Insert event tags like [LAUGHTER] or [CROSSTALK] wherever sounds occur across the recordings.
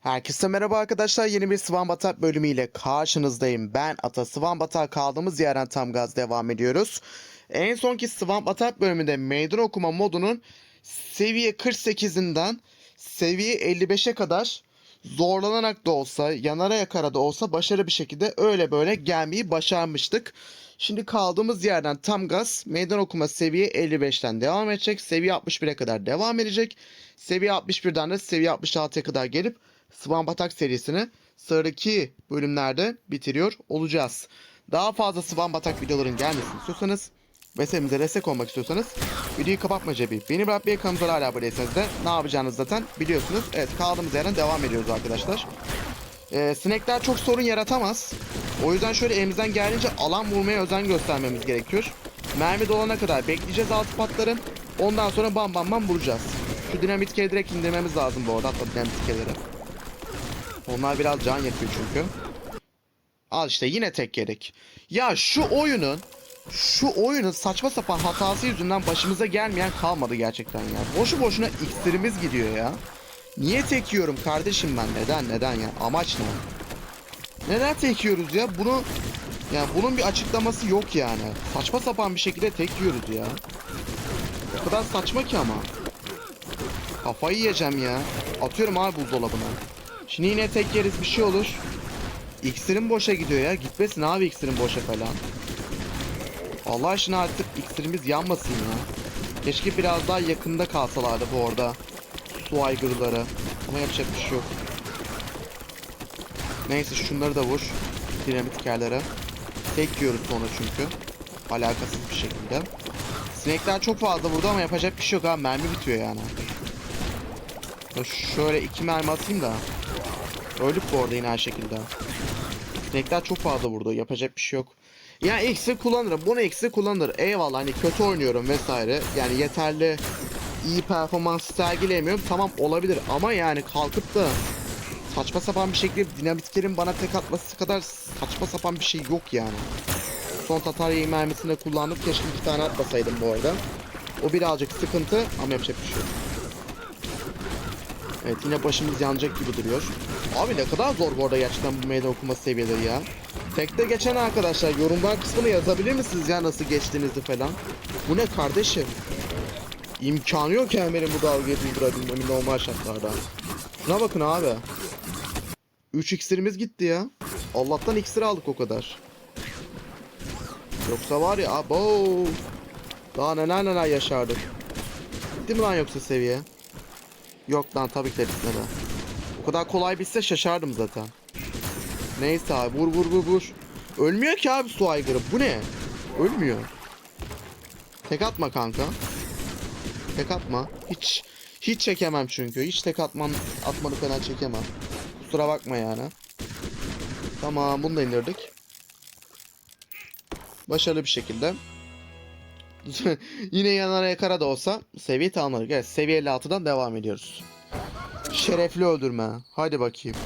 Herkese merhaba arkadaşlar. Yeni bir Swan Batak bölümüyle karşınızdayım. Ben Ata Swan Batak kaldığımız yerden tam gaz devam ediyoruz. En sonki Swan Batak bölümünde meydan okuma modunun seviye 48'inden seviye 55'e kadar zorlanarak da olsa, yanara yakara da olsa başarılı bir şekilde öyle böyle gelmeyi başarmıştık. Şimdi kaldığımız yerden tam gaz meydan okuma seviye 55'ten devam edecek. Seviye 61'e kadar devam edecek. Seviye 61'den de seviye 66'ya kadar gelip Swan Batak serisini sıradaki bölümlerde bitiriyor olacağız. Daha fazla Swan Batak videoların gelmesini istiyorsanız ve serimize destek olmak istiyorsanız videoyu kapatma cebi. Beni bırakmaya kanalımıza hala abone değilseniz de ne yapacağınızı zaten biliyorsunuz. Evet kaldığımız yerden devam ediyoruz arkadaşlar. Ee, sinekler çok sorun yaratamaz. O yüzden şöyle elimizden geldiğince alan vurmaya özen göstermemiz gerekiyor. Mermi dolana kadar bekleyeceğiz altı patların. Ondan sonra bam bam bam vuracağız. Şu dinamit kere direkt indirmemiz lazım bu arada. Hatta dinamit kereleri. Onlar biraz can yakıyor çünkü. Al işte yine tek gerek. Ya şu oyunun şu oyunun saçma sapan hatası yüzünden başımıza gelmeyen kalmadı gerçekten ya. Boşu boşuna iksirimiz gidiyor ya. Niye tek yiyorum kardeşim ben? Neden neden ya? Amaç ne? Neden tek yiyoruz ya? Bunu yani bunun bir açıklaması yok yani. Saçma sapan bir şekilde tek yiyoruz ya. O kadar saçma ki ama. Kafayı yiyeceğim ya. Atıyorum abi buzdolabına. Şimdi yine tek yeriz bir şey olur. İksirim boşa gidiyor ya. Gitmesin abi iksirim boşa falan. Allah aşkına artık iksirimiz yanmasın ya. Keşke biraz daha yakında kalsalardı bu orada. Su aygırları. Ama yapacak bir şey yok. Neyse şunları da vur. Dinamit kerlere. Tek yiyoruz sonra çünkü. Alakasız bir şekilde. Sinekler çok fazla vurdu ama yapacak bir şey yok abi. Mermi bitiyor yani. Ya Şöyle iki mermi atayım da. Öldük bu arada yine her şekilde. Sinekler çok fazla vurdu. Yapacak bir şey yok. Yani eksi kullanırım. Bunu eksi kullanır. Eyvallah hani kötü oynuyorum vesaire. Yani yeterli iyi performans sergileyemiyorum. Tamam olabilir ama yani kalkıp da saçma sapan bir şekilde dinamitlerin bana tek atması kadar saçma sapan bir şey yok yani. Son Tatar yayın mermisini kullandım. Keşke iki tane atmasaydım bu arada. O birazcık sıkıntı ama yapacak bir şey yok. Evet yine başımız yanacak gibi duruyor. Abi ne kadar zor bu arada gerçekten bu meydan okuma seviyeleri ya. Tekte geçen arkadaşlar yorumlar kısmını yazabilir misiniz ya nasıl geçtiğinizi falan. Bu ne kardeşim? İmkanı yok yani benim bu dalgayı durdurabilmemin normal şartlarda. Şuna bakın abi. 3 iksirimiz gitti ya. Allah'tan iksir aldık o kadar. Yoksa var ya abo. Daha neler neler yaşardık. Gitti mi lan yoksa seviye? Yok lan tabii ki de bitmedi. O kadar kolay bitse şaşardım zaten. Neyse abi vur vur vur vur. Ölmüyor ki abi su aygırı. Bu ne? Ölmüyor. Tek atma kanka. Tek atma. Hiç hiç çekemem çünkü. Hiç tek atman atmanı falan çekemem. Kusura bakma yani. Tamam bunu da indirdik. Başarılı bir şekilde. [LAUGHS] Yine yanara yakara da olsa seviye tamamladık. Evet seviye 56'dan devam ediyoruz. Şerefli öldürme. Hadi bakayım.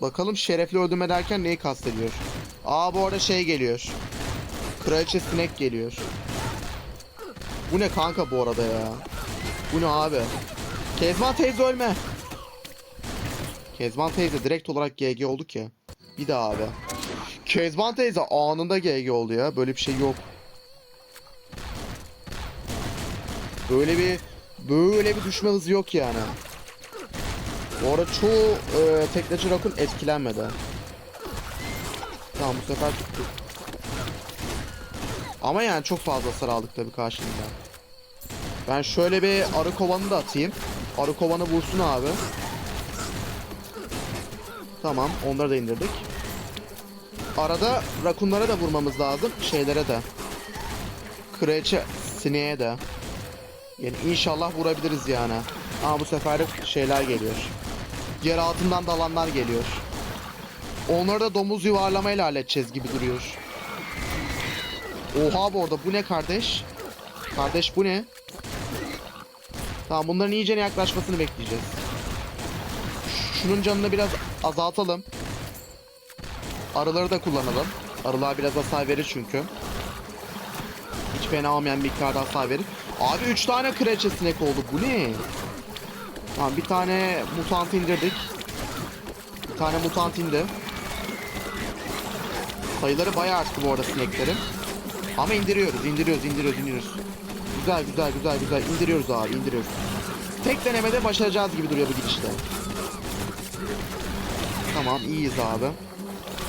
Bakalım şerefli öldürme derken neyi kastediyor? Aa bu arada şey geliyor. Kraliçe sinek geliyor. Bu ne kanka bu arada ya? Bu ne abi? Kezban teyze ölme. Kezban teyze direkt olarak GG oldu ki. Bir daha abi. Kezban teyze anında GG oldu ya. Böyle bir şey yok. Böyle bir böyle bir düşme hızı yok yani. Bu arada çoğu e, tekneci rakun etkilenmedi. Tamam bu sefer tuttuk. Ama yani çok fazla hasar aldık tabii karşılığında. Ben şöyle bir arı kovanı da atayım. Arı kovanı vursun abi. Tamam onları da indirdik. Arada rakunlara da vurmamız lazım. Şeylere de. Kraliçe sineğe de. Yani inşallah vurabiliriz yani. Ama bu sefer şeyler geliyor. Yer altından dalanlar geliyor. Onları da domuz yuvarlamayla halledeceğiz gibi duruyor. Oha bu arada bu ne kardeş? Kardeş bu ne? Tamam bunların iyice yaklaşmasını bekleyeceğiz. Şunun canını biraz azaltalım. Arıları da kullanalım. Arılar biraz hasar verir çünkü. Hiç fena olmayan bir miktarda hasar verir. Abi 3 tane kraliçe sinek oldu. Bu ne? Tamam bir tane mutant indirdik. tane mutant indi. Sayıları bayağı arttı bu arada sineklerin. Ama indiriyoruz, indiriyoruz, indiriyoruz, indiriyoruz. Güzel, güzel, güzel, güzel. İndiriyoruz abi, indiriyoruz. Tek denemede başaracağız gibi duruyor bu gidişte. Tamam, iyiyiz abi.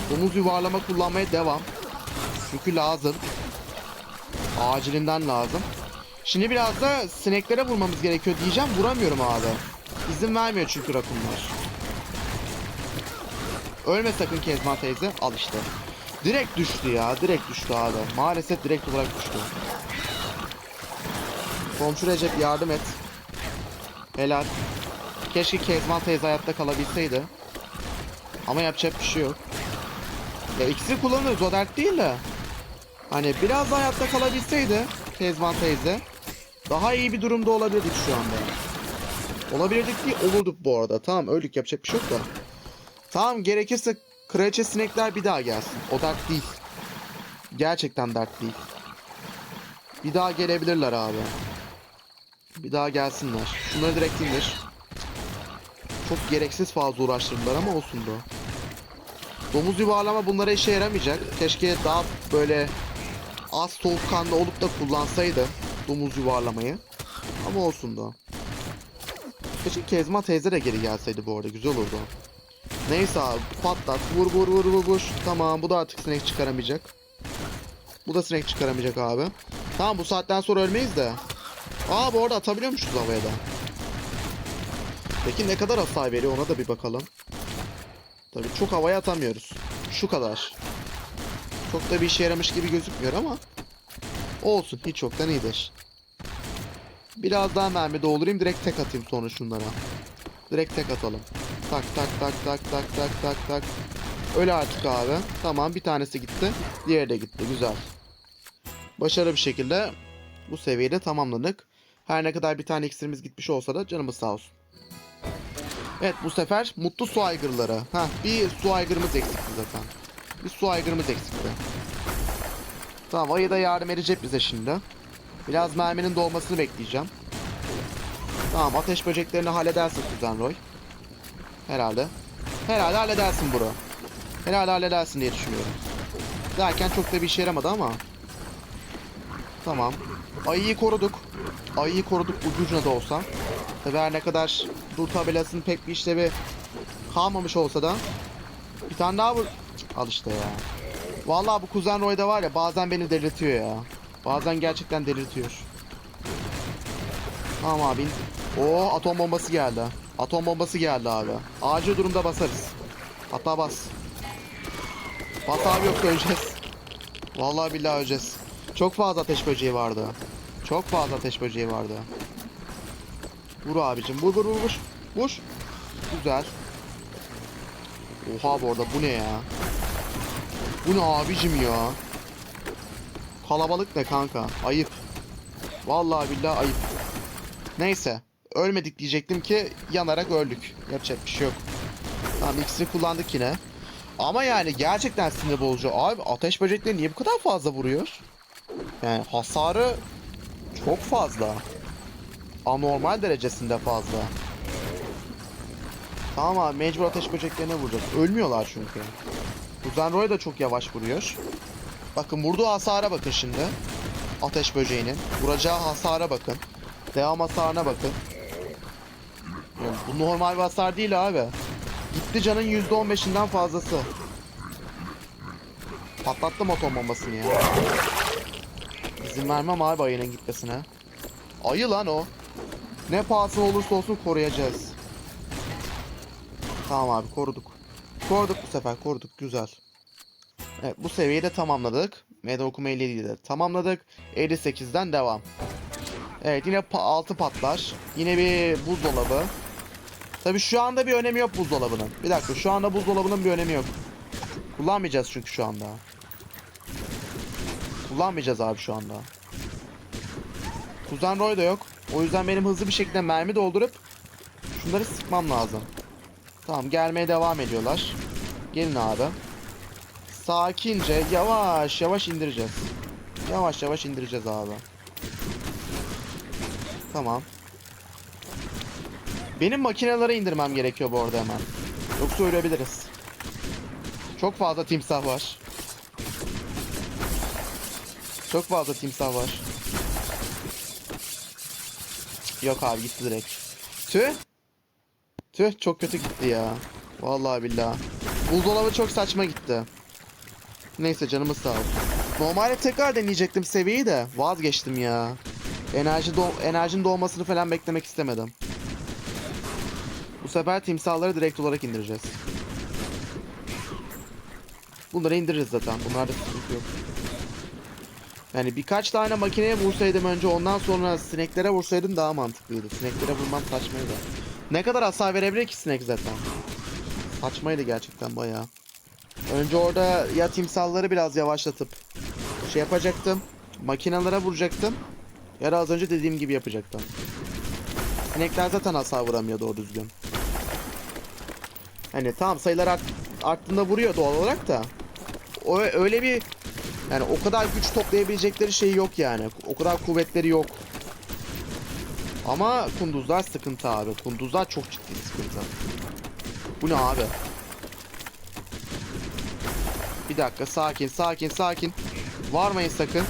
Domuz yuvarlama kullanmaya devam. Çünkü lazım. Acilinden lazım. Şimdi biraz da sineklere vurmamız gerekiyor diyeceğim. Vuramıyorum abi. İzin vermiyor çünkü rakunlar. Ölme sakın Kezban teyze. Al işte. Direkt düştü ya. Direkt düştü abi. Maalesef direkt olarak düştü. Komşu Recep yardım et. Helal. Keşke Kezban teyze hayatta kalabilseydi. Ama yapacak bir şey yok. Ya ikisi kullanırız o dert değil de. Hani biraz daha hayatta kalabilseydi Kezban teyze daha iyi bir durumda olabilirdik şu anda. Olabilirdik değil olurduk bu arada. Tamam öldük yapacak bir şey yok da. Tamam gerekirse kraliçe sinekler bir daha gelsin. O dert değil. Gerçekten dert değil. Bir daha gelebilirler abi. Bir daha gelsinler. Şunları direkt indir. Çok gereksiz fazla uğraştırdılar ama olsun da. Domuz yuvarlama bunlara işe yaramayacak. Keşke daha böyle az soğukkanlı olup da kullansaydı domuz yuvarlamayı. Ama olsun da. Keşke Kezma teyze de geri gelseydi bu arada güzel olurdu. Neyse abi patlat vur vur vur vur vur. Tamam bu da artık sinek çıkaramayacak. Bu da sinek çıkaramayacak abi. Tamam bu saatten sonra ölmeyiz de. Aa bu arada atabiliyormuşuz havaya da. Peki ne kadar hasar veriyor ona da bir bakalım. Tabii çok havaya atamıyoruz. Şu kadar. Çok da bir işe yaramış gibi gözükmüyor ama. Olsun hiç yoktan iyidir. Biraz daha mermi doldurayım direkt tek atayım sonra şunlara. Direkt tek atalım. Tak tak tak tak tak tak tak tak. Öyle artık abi. Tamam bir tanesi gitti. Diğeri de gitti. Güzel. Başarılı bir şekilde bu seviyede tamamladık. Her ne kadar bir tane iksirimiz gitmiş olsa da canımız sağ olsun. Evet bu sefer mutlu su aygırları. Ha bir su aygırımız eksikti zaten. Bir su aygırımız eksikti. Tamam ayı da yardım edecek bize şimdi. Biraz merminin dolmasını bekleyeceğim. Tamam ateş böceklerini halledersin Kuzen Roy. Herhalde. Herhalde halledersin bro. Herhalde halledersin diye düşünüyorum. Derken çok da bir işe yaramadı ama. Tamam. Ayıyı koruduk. Ayıyı koruduk ucucuna da olsa. Tabi her ne kadar dur tabelasının pek bir işlevi kalmamış olsa da. Bir tane daha vur. Al işte ya. Vallahi bu Kuzen Roy'da var ya bazen beni delirtiyor ya. Bazen gerçekten delirtiyor. Tamam abi. O atom bombası geldi. Atom bombası geldi abi. Acil durumda basarız. Hatta bas. Bas abi yok öleceğiz. Vallahi billahi öleceğiz. Çok fazla ateş böceği vardı. Çok fazla ateş böceği vardı. Vur abicim. Vur vur vur vur. Vur. Güzel. Oha bu arada bu ne ya? Bu ne abicim ya? Kalabalık ne kanka? Ayıp. Vallahi billahi ayıp. Neyse. Ölmedik diyecektim ki yanarak öldük. Yapacak bir şey yok. Tamam ikisini kullandık yine. Ama yani gerçekten sinir bozucu. Abi ateş böcekleri niye bu kadar fazla vuruyor? Yani hasarı çok fazla. Anormal derecesinde fazla. Tamam abi mecbur ateş böceklerine vuracağız. Ölmüyorlar çünkü. Kuzen Roy da çok yavaş vuruyor. Bakın vurduğu hasara bakın şimdi. Ateş böceğinin. Vuracağı hasara bakın. Devam hasarına bakın. Yani bu normal bir hasar değil abi. Gitti canın %15'inden fazlası. Patlattım atom bombasını ya. İzin vermem abi ayının gitmesine. Ayı lan o. Ne pahasına olursa olsun koruyacağız. Tamam abi koruduk. Koruduk bu sefer koruduk güzel. Evet bu seviyeyi de tamamladık. Meydan okuma 57'yi de tamamladık. 58'den devam. Evet yine pa 6 patlar. Yine bir buzdolabı. Tabi şu anda bir önemi yok buzdolabının. Bir dakika şu anda buzdolabının bir önemi yok. Kullanmayacağız çünkü şu anda. Kullanmayacağız abi şu anda. Kuzen Roy da yok. O yüzden benim hızlı bir şekilde mermi doldurup şunları sıkmam lazım. Tamam gelmeye devam ediyorlar. Gelin abi. Sakince yavaş yavaş indireceğiz. Yavaş yavaş indireceğiz abi. Tamam. Benim makinelere indirmem gerekiyor bu arada hemen. Yoksa ölebiliriz. Çok fazla timsah var. Çok fazla timsah var. Yok abi gitti direkt. Tüh. Tüh çok kötü gitti ya. Vallahi billahi. Buzdolabı çok saçma gitti. Neyse canımız sağ olsun. Normalde tekrar deneyecektim seviyeyi de vazgeçtim ya. Enerji do enerjinin doğmasını falan beklemek istemedim. Bu sefer timsahları direkt olarak indireceğiz. Bunları indiririz zaten. Bunlarda sıkıntı yok. Yani birkaç tane makineye vursaydım önce ondan sonra sineklere vursaydım daha mantıklıydı. Sineklere vurmam saçmaydı. Ne kadar hasar verebilir ki sinek zaten? Saçmaydı gerçekten bayağı. Önce orada ya timsalları biraz yavaşlatıp şey yapacaktım. Makinalara vuracaktım. Ya da az önce dediğim gibi yapacaktım. Sinekler zaten hasar vuramıyor doğru düzgün. Hani tamam sayılar art, arttığında vuruyor doğal olarak da. O öyle bir yani o kadar güç toplayabilecekleri şey yok yani. O kadar kuvvetleri yok. Ama kunduzlar sıkıntı abi. Kunduzlar çok ciddi sıkıntı. Bu ne abi? Bir dakika sakin sakin sakin. Varmayın sakın.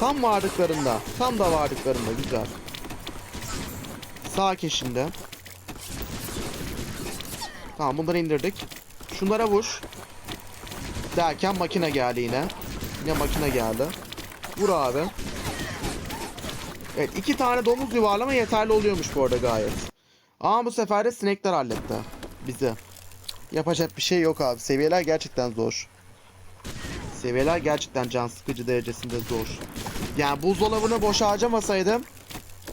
Tam vardıklarında. Tam da vardıklarında güzel. Sakin şimdi. Tamam bunları indirdik. Şunlara vur. Derken makine geldi yine. Yine makine geldi. Vur abi. Evet iki tane domuz yuvarlama yeterli oluyormuş bu arada gayet. Ama bu sefer de sinekler halletti bizi. Yapacak bir şey yok abi. Seviyeler gerçekten zor. Seviyeler gerçekten can sıkıcı derecesinde zor. Yani buzdolabını boşa harcamasaydım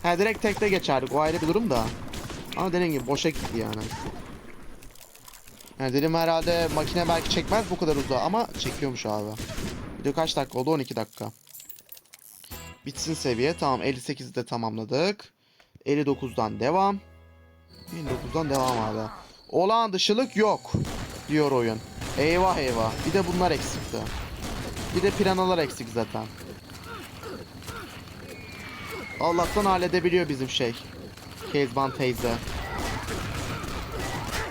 ha direkt tekte geçerdik. O ayrı bir durum da. Ama dediğim gibi boşa gitti yani. Yani dedim herhalde makine belki çekmez bu kadar uzağa ama çekiyormuş abi. Video kaç dakika oldu? 12 dakika. Bitsin seviye. Tamam 58'i de tamamladık. 59'dan devam. 59'dan devam abi. Olağan dışılık yok diyor oyun. Eyvah eyvah. Bir de bunlar eksikti. Bir de piranalar eksik zaten. Allah'tan halledebiliyor bizim şey. Kezban teyze.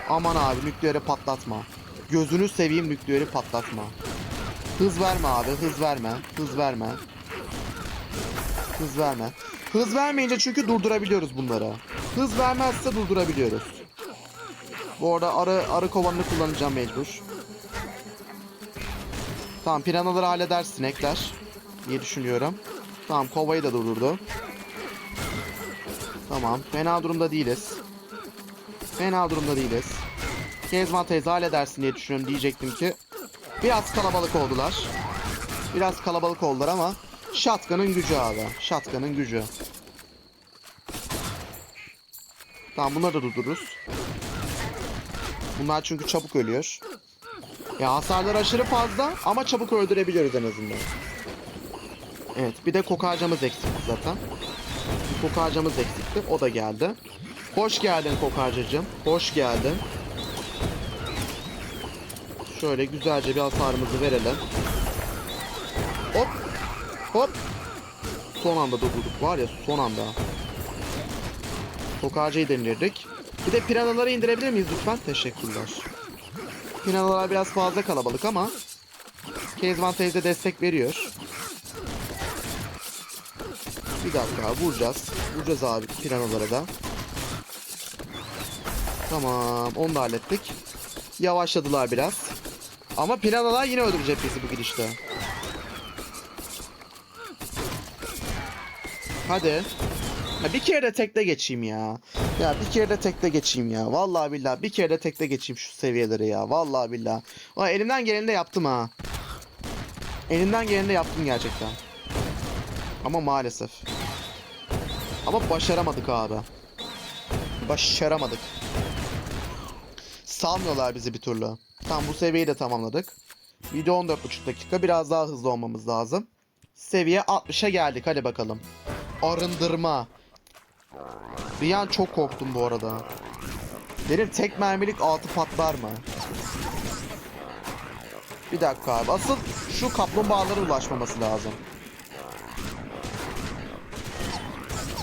Aman abi nükleeri patlatma. Gözünü seveyim nükleeri patlatma. Hız verme abi hız verme. Hız verme. Hız verme. Hız vermeyince çünkü durdurabiliyoruz bunları. Hız vermezse durdurabiliyoruz. Bu arada arı, arı kovanını kullanacağım mecbur. Tamam piranaları halleder sinekler. diye düşünüyorum. Tamam kovayı da durdurdu. Tamam fena durumda değiliz. Fena durumda değiliz. Kezban teyze halledersin diye düşünüyorum diyecektim ki. Biraz kalabalık oldular. Biraz kalabalık oldular ama Shotgun'ın gücü abi. Shotgun'ın gücü. Tamam bunları da durdururuz. Bunlar çünkü çabuk ölüyor. Ya hasarlar aşırı fazla ama çabuk öldürebiliyoruz en azından. Evet bir de kokarcamız eksikti zaten. Kokarcamız eksikti. O da geldi. Hoş geldin kokarcacığım. Hoş geldin. Şöyle güzelce bir hasarımızı verelim. Hop. Son anda durdurduk var ya son anda. Kokarcayı denedirdik. Bir de piranaları indirebilir miyiz lütfen? Teşekkürler. Piranalar biraz fazla kalabalık ama Kezban teyze destek veriyor. Bir dakika vuracağız. Vuracağız abi piranalara da. Tamam onu da hallettik. Yavaşladılar biraz. Ama piranalar yine öldürecek bizi bu gidişte. Hadi. Ya bir kere de tekte geçeyim ya. Ya bir kere de tekte geçeyim ya. Vallahi billahi bir kere de tekte geçeyim şu seviyeleri ya. Vallahi billahi. Ama elimden geleni de yaptım ha. Elimden geleni de yaptım gerçekten. Ama maalesef. Ama başaramadık abi. Başaramadık. Salmıyorlar bizi bir türlü. Tamam bu seviyeyi de tamamladık. Video 14,5 dakika. Biraz daha hızlı olmamız lazım. Seviye 60'a geldik. Hadi bakalım. Arındırma. Bir an çok korktum bu arada. Benim tek mermilik altı patlar mı? Bir dakika abi. Asıl şu kaplumbağalara ulaşmaması lazım.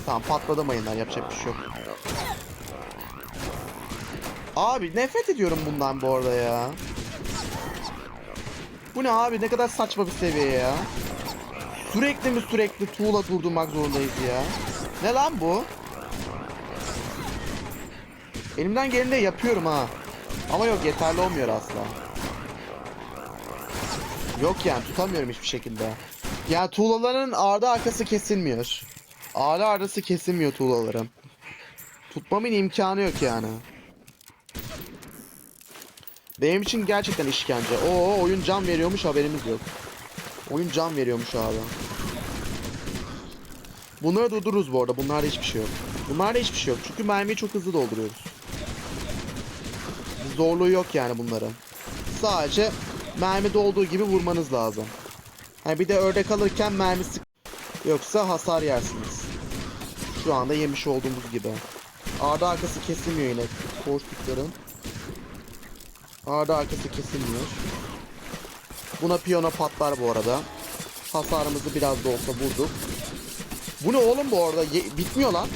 Tamam patladı mayınlar. Yapacak bir şey yok. Abi nefret ediyorum bundan bu arada ya. Bu ne abi ne kadar saçma bir seviye ya. Sürekli mi sürekli tuğla durdurmak zorundayız ya. Ne lan bu? Elimden geleni de yapıyorum ha. Ama yok yeterli olmuyor asla. Yok yani tutamıyorum hiçbir şekilde. Yani tuğlaların ardı arkası kesilmiyor. Ardı ardası kesilmiyor tuğlaların. Tutmamın imkanı yok yani. Benim için gerçekten işkence. Oo oyun can veriyormuş haberimiz yok. Oyun can veriyormuş abi. Bunları durdururuz bu arada. Bunlarda hiçbir şey yok. Bunlarda hiçbir şey yok. Çünkü mermiyi çok hızlı dolduruyoruz. Zorluğu yok yani bunların. Sadece mermide olduğu gibi vurmanız lazım. Ha bir de ördek alırken mermi sık yoksa hasar yersiniz. Şu anda yemiş olduğumuz gibi. Arda arkası kesilmiyor yine koştukların. Arda arkası kesilmiyor. Buna piyano patlar bu arada. Hasarımızı biraz da olsa vurduk. Bu ne oğlum bu arada? Ye- bitmiyor lan.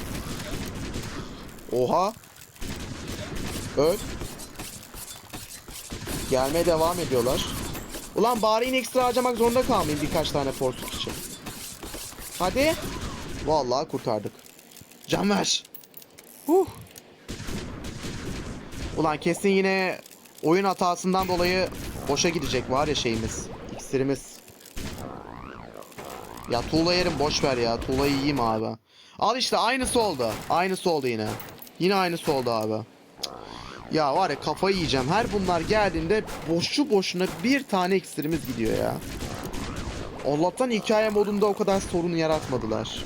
Oha. Öl. Gelmeye devam ediyorlar. Ulan bari yine ekstra harcamak zorunda kalmayayım birkaç tane porsuk için. Hadi. Vallahi kurtardık. Can ver. Huh. Ulan kesin yine oyun hatasından dolayı boşa gidecek var ya şeyimiz. İksirimiz. Ya tuğla yerim boş ver ya. Tuğlayı yiyeyim abi. Al işte aynısı oldu. Aynısı oldu yine. Yine aynısı oldu abi. Ya var ya kafayı yiyeceğim. Her bunlar geldiğinde boşu boşuna bir tane iksirimiz gidiyor ya. Allah'tan hikaye modunda o kadar sorun yaratmadılar.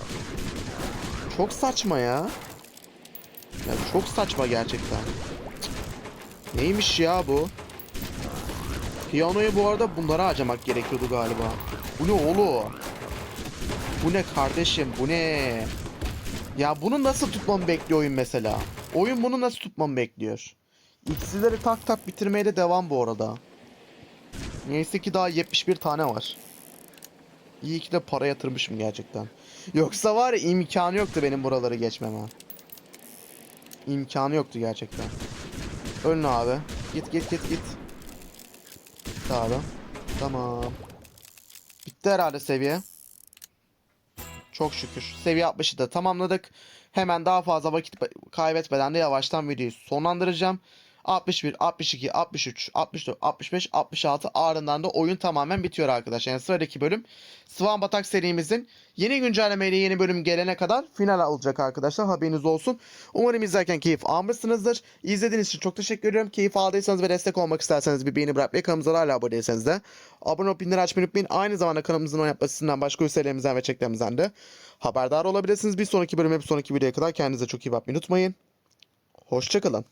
Çok saçma ya. Ya çok saçma gerçekten. Neymiş ya bu? Piyanoyu bu arada bunlara harcamak gerekiyordu galiba. Bu ne oğlum? Bu ne kardeşim? Bu ne? Ya bunu nasıl tutmamı bekliyor oyun mesela? Oyun bunu nasıl tutmamı bekliyor? İksirleri tak tak bitirmeye de devam bu arada. Neyse ki daha 71 tane var. İyi ki de para yatırmışım gerçekten. Yoksa var ya imkanı yoktu benim buraları geçmeme. İmkanı yoktu gerçekten. Ölün abi. Git git git git. Abi. Tamam. Bitti herhalde seviye. Çok şükür. Seviye 60'ı da tamamladık. Hemen daha fazla vakit kaybetmeden de yavaştan videoyu sonlandıracağım. 61, 62, 63, 64, 65, 66 ardından da oyun tamamen bitiyor arkadaşlar. Yani sıradaki bölüm Swan Batak serimizin yeni güncellemeyle yeni bölüm gelene kadar final olacak arkadaşlar. Haberiniz olsun. Umarım izlerken keyif almışsınızdır. İzlediğiniz için çok teşekkür ediyorum. Keyif aldıysanız ve destek olmak isterseniz bir beğeni bırakmayı, kanalımıza hala abone değilseniz de abone olup bildirim açmayı unutmayın. Aynı zamanda kanalımızın oynatmasından başka üselerimizden ve çeklerimizden de haberdar olabilirsiniz. Bir sonraki bölüme bir sonraki videoya kadar kendinize çok iyi bakmayı unutmayın. Hoşçakalın.